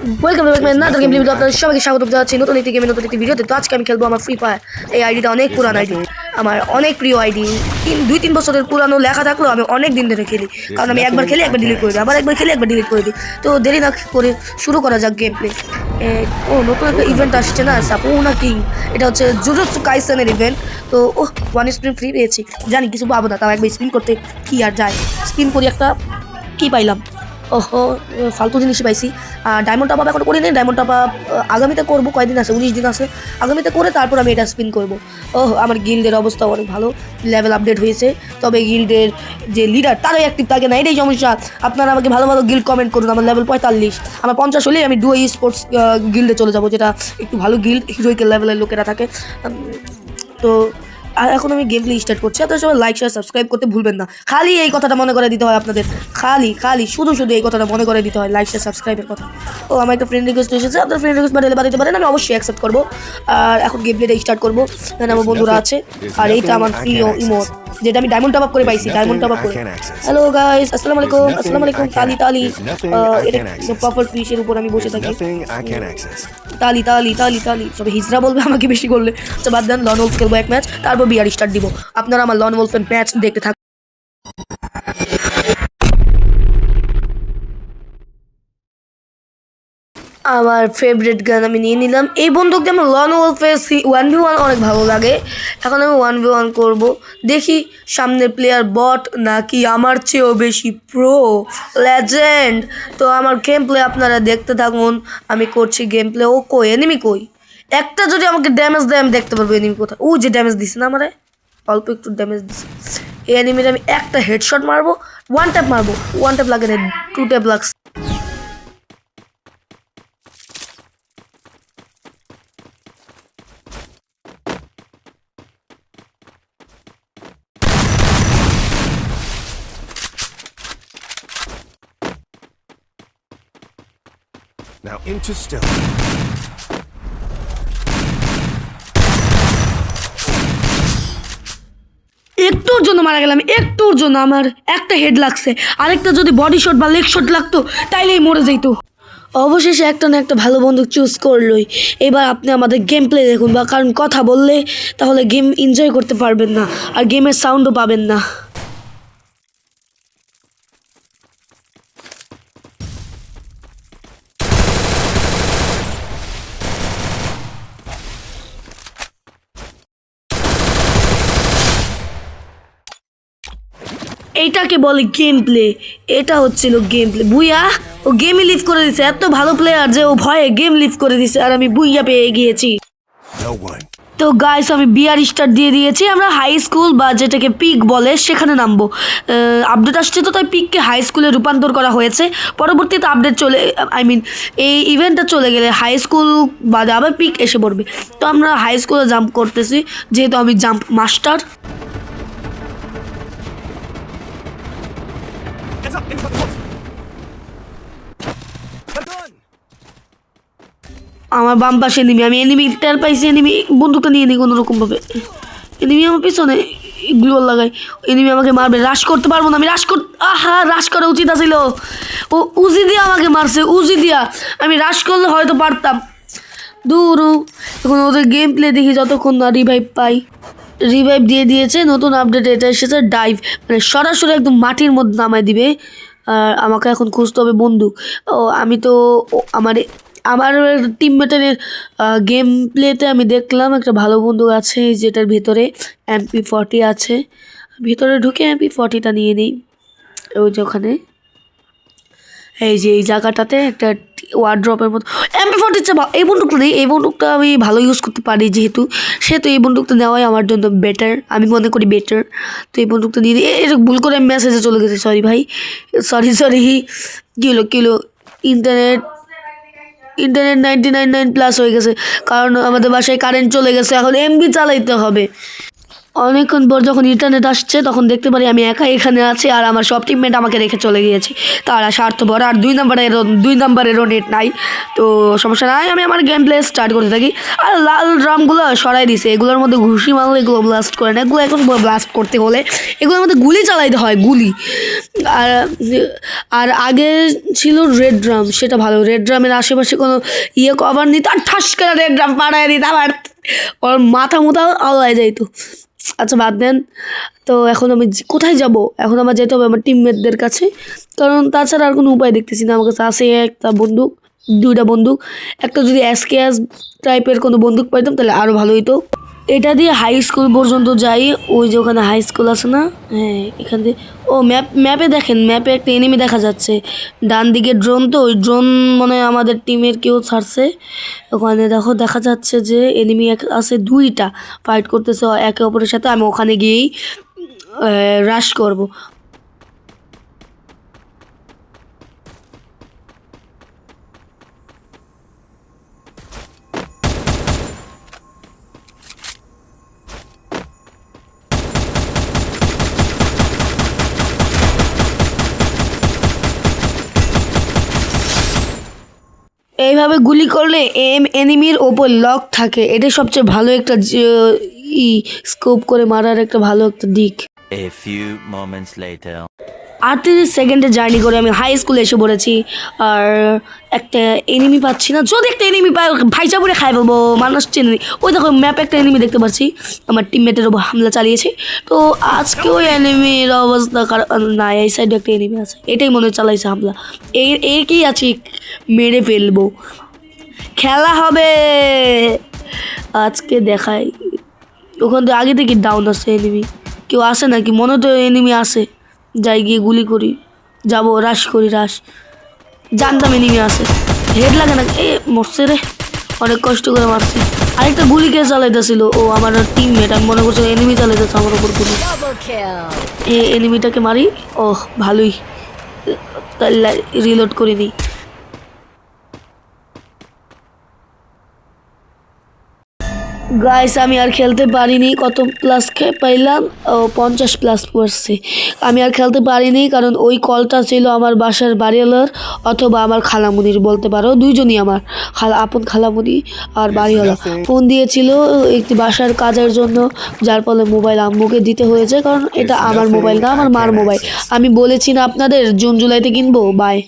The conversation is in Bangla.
Welcome back man another game video আপনাদের সবাইকে স্বাগত জানাচ্ছি। নতুন একটি গেমে নতুন একটি ভিডিওতে। তো আজকে আমি খেলব আমার ফ্রি ফায়ার এই আইডিটা অনেক পুরান আইডি আমার অনেক প্রিয় আইডি তিন দুই তিন বছরের পুরানো লেখা থাকলেও আমি অনেক দিন ধরে খেলি। কারণ আমি একবার খেলি একবার ডিলিট করে দিই। আবার একবার খেলি একবার ডিলিট করে দিই। তো দেরি না করে শুরু করা যাক গেম প্লে ও নতুন একটা ইভেন্ট আসছে না? সাপো না কিং এটা হচ্ছে জুজুৎসু কাইসেনের ইভেন্ট তো ও ওয়ান স্পিন ফ্রি পেয়েছি। জানি কিছু পাবো না তাও একবার স্পিন করতে কি আর যায়। স্পিন করি একটা কি পাইলাম? ফালতু জিনিসই পাইছি। ডায়মন্ড টপ আপ এখন করি নেই ডায়মন্ড টপ আপ আগামীতে করব, কয়দিন আছে? উনিশ দিন আছে। আগামীতে করে তারপর আমি এটা স্পিন করব। ওহ, আমার গিল্ডের অবস্থা অনেক ভালো লেভেল আপডেট হয়েছে। তবে গিল্ডের যে লিডার তারাই অ্যাক্টিভ থাকে না এটাই সমস্যা আপনারা আমাকে ভালো ভালো গিল্ড কমেন্ট করুন, আমার লেভেল পঁয়তাল্লিশ। আমার পঞ্চাশ হলেই আমি ডুয়ো স্পোর্টস গিল্ডে চলে যাব, যেটা একটু ভালো গিল্ড হিরোইকের লেভেলের লোকেরা থাকে। তো আর এখন আমি গেম প্লে স্টার্ট করছি। আপনারা সবাই লাইক শেয়ার সাবস্ক্রাইব করতে ভুলবেন না। খালি এই কথাটা মনে করে দিতে হয় আপনাদের। খালি খালি শুধু শুধু এই কথাটা মনে করে দিতে হয় লাইক শেয়ার সাবস্ক্রাইবের কথা। ও আমার একটা ফ্রেন্ড রিকোয়েস্ট এসেছে। আপনার ফ্রেন্ড রিকোয়েস্ট পাঠালে পাঠাতে পারেন আমি অবশ্যই অ্যাকসেপ্ট করব। আর এখন গেম প্লেটা স্টার্ট করব। আমার বন্ধুরা আছে। আর এইটা আমার প্রিয় ইমোট যেটা আমি ডায়মন্ড টপ আপ করে পাইছি ডায়মন্ড টপ আপ করে হ্যালো গাইস আসসালামু আলাইকুম আসসালামু আলাইকুম তালি তালি এটা প্রপার ফিশের উপর আমি বসে থাকি. তালি তালি তালি তালি তবে হিজরা বলবে আমাকে বেশি করলে। তো বাদ দেন লন ওলফ খেলব এক ম্যাচ তারপর বিয়ার স্টার্ট দিব। আপনারা আমার লন ওলফের ম্যাচ দেখতে থাকুন। আমার ফেভারিট গান আমি নিয়ে নিলাম। এই বন্দুক দিয়ে আমার লন ওলফে ওয়ান ভি ওয়ান অনেক ভালো লাগে। এখন আমি ওয়ান ভি ওয়ান করব। দেখি সামনের প্লেয়ার বট নাকি আমার চেয়েও বেশি প্রো লেজেন্ড তো আমার গেম প্লে আপনারা দেখতে থাকুন। আমি করছি গেম প্লে ও কই? এনিমি কই? একটা যদি আমাকে ড্যামেজ দেয়, আমি দেখতে পারব এনিমি কোথায়। ও যে ড্যামেজ দিছে না আমারে? অল্প একটু ড্যামেজ দিছে। এই এনিমির আমি একটা হেডশট মারবো ওয়ান ট্যাপ মারবো। ওয়ান ট্যাপ লাগে না টু ট্যাপ লাগছে। Now into stealth. একটুর জন্য মারা গেলাম, একটুর জন্য আমার একটা হেড লাগছে। আরেকটা যদি বডি শট বা লেগ শট লাগতো, তাইলেই মরে যেত অবশেষে একটা না একটা ভালো বন্দুক চুজ করলোই। এবার আপনি আমাদের গেম প্লে দেখুন বা কারণ কথা বললে, তাহলে গেম এনজয় করতে পারবেন না, আর গেমের সাউন্ডও পাবেন না। এইটাকে বলে গেম প্লে এটা হচ্ছিল গেম প্লে বুইয়া ও গেমই লিভ করে দিছে। এত ভালো প্লেয়ার যে ও ভয়ে গেম লিভ করে দিছে আর আমি বুইয়া পেয়ে গিয়েছি। তো গাইস আমি বিয়ার স্টার দিয়ে দিয়েছি। আমরা হাই স্কুল বা যেটাকে পিক বলে সেখানে নামবো। আপডেট আসছে তো তাই পিককে হাই স্কুলে রূপান্তর করা হয়েছে। পরবর্তীতে আপডেট চলে আই মিন এই ইভেন্টটা চলে গেলে হাই স্কুল বাদে আবার পিক এসে পড়বে। তো আমরা হাই স্কুলে জাম্প করতেছি যেহেতু আমি jump master Heads up, info close. আমার বাম পাশে এনিমি আমি এনিমি টের পাইছি এনিমি বন্দুকটা নিয়ে নিই কোনো রকমভাবে এনিমি আমার পিছনে গ্লো লাগাই এনিমি আমাকে মারবে। রাশ করতে পারব না আমি রাশ কর আহা রাশ করা উচিত আছিল। ও উজি দিয়া আমাকে মারছে উজি দিয়া। আমি রাশ করলে হয়তো পারতাম। দূর এখন ওদের গেম প্লে দেখি যতক্ষণ না রিভাইভ পাই। রিভাইভ দিয়ে দিয়েছে, নতুন আপডেট এটা এসেছে ডাইভ মানে সরাসরি একদম মাটির মধ্যে নামায় দিবে। আর আমাকে এখন খুঁজতে হবে বন্দুক। ও, আমি তো আমার আমার টিমমেটের গেম প্লেতে আমি দেখলাম একটা ভালো বন্দুক আছে যেটার ভেতরে এমপি ফর্টি আছে। ভেতরে ঢুকে এমপি ফর্টিটা নিয়ে নিই। ওই যে ওখানে। এই যে, এই জায়গাটাতে একটা ওয়ার্ড্রপের মতো। এমপি ফোর্টির এই বন্দুকটা নেই, এই বন্দুকটা আমি ভালো ইউজ করতে পারি যেহেতু। সেহেতু এই বন্দুকটা নেওয়াই আমার জন্য বেটার আমি মনে করি বেটার তো এই বন্দুকটা নিয়ে। এটা ভুল করে মেসেজে চলে গেছে সরি ভাই। সরি সরি কী হলো কী হলো? Internet internet ninety nine nine plus হয়ে গেছে। কারণ আমাদের বাসায় কারেন্ট চলে গেছে, এখন এমবি চালাইতে হবে। অনেকক্ষণ পর যখন ইন্টারনেট আসছে, তখন দেখতে পারি আমি একা এখানে আছি আর আমার সব টিমমেট আমাকে রেখে চলে গিয়েছে। তারা স্বার্থপর আর দুই নম্বরেরও দুই নম্বরেরও নেট নাই। তো সমস্যা নাই, আমি আমার গেম প্লে স্টার্ট করতে থাকি। আর লাল ড্রামগুলো সরাই দিছে। এগুলোর মধ্যে ঘুষি মারলে এগুলো ব্লাস্ট করে না। এগুলো এখন ব্লাস্ট করতে হলে এগুলোর মধ্যে গুলি চালাইতে হয়, গুলি। আর আর আগে ছিল রেড ড্রাম সেটা ভালো। রেড ড্রামের আশেপাশে কোনো ইয়ে কভার নিত, আর ঠাস করে রেড ড্রাম পাড়ায় দিত, আবার ওর মাথা মুথা আওয়ায় যাইতো। আচ্ছা বাদ দেন। তো এখন আমি কোথায় যাব? এখন আমার যেতে হবে আমার টিমমেটদের কাছে। কারণ তাছাড়া আর কোনো উপায় দেখতেছি না। আমার কাছে আছে একটা বন্দুক, দুইটা বন্দুক। একটা যদি এসকেএস টাইপের কোনো বন্দুক পাইতাম, তাহলে আরও ভালো হতো এটা দিয়ে হাই স্কুল পর্যন্ত যাই, ওই যে ওখানে হাই স্কুল আছে না? হ্যাঁ এখান দিয়ে। ও ম্যাপ ম্যাপে দেখেন ম্যাপে একটা এনিমি দেখা যাচ্ছে। ডান দিকে ড্রোন তো, ওই ড্রোন মানে আমাদের টিমের কেউ ছাড়ছে। ওখানে দেখো, দেখা যাচ্ছে যে এনিমি এক, আছে দুইটা ফাইট করতেছে, একে অপরের সাথে, আমি ওখানে গিয়েই রাশ করব। এইভাবে গুলি করলে এম এনিমির ওপর লক থাকে। এটা সবচেয়ে ভালো একটা ই স্কোপ করে মারার একটা ভালো একটা দিক। A few moments later. আটত্রিশ সেকেন্ডে জার্নি করে আমি হাই স্কুলে এসে পড়েছি। আর একটা এনিমি পাচ্ছি না। যদি একটা এনিমি পাই ভাইচা পরে খাই ফেলব। মানুষ চেনে ওই দেখো ম্যাপে একটা এনিমি দেখতে পাচ্ছি। আমার টিমমেটের উপর হামলা চালিয়েছে। তো আজকে ওই এনিমির অবস্থা না, এই সাইডে একটা এনিমি আছে। এটাই মনে চালাইছে হামলা। এই একেই আছে? মেরে ফেলব। খেলা হবে। আজকে দেখাই। ওখান থেকে আগে থেকে ডাউন আছে এনিমি কেউ আসে নাকি? মনে তো এনিমি আসে। যাই গিয়ে গুলি করি। যাব রাশ করি রাশ জানতাম এনিমি আসে। হেড লাগে না। এ মরছে রে। অনেক কষ্ট করে মারছি। আরেকটা গুলি কে চালাইতেছিল? ও আমার টিমমেট আমি মনে করছি এনিমি চালাইতেছে আমার উপর গুলি। এ এনিমিটাকে মারি? ও ভালোই। রিলোড করে নিই গাইস আমি আর খেলতে পারিনি। কত প্লাস পাইলাম? ও পঞ্চাশ প্লাস পড়ছে আমি আর খেলতে পারিনি কারণ ওই কলটা ছিল আমার বাসার বাড়িওয়ালার অথবা আমার খালামুনির বলতে পারো। দুইজনই আমার খালা আপন খালামুনি আর বাড়িওয়ালা। ফোন দিয়েছিল একটি বাসার কাজের জন্য যার ফলে মোবাইল আম্মুকে দিতে হয়েছে কারণ এটা আমার মোবাইল না আমার মার মোবাইল আমি বলেছি না আপনাদের জুন জুলাইতে কিনবো? বাই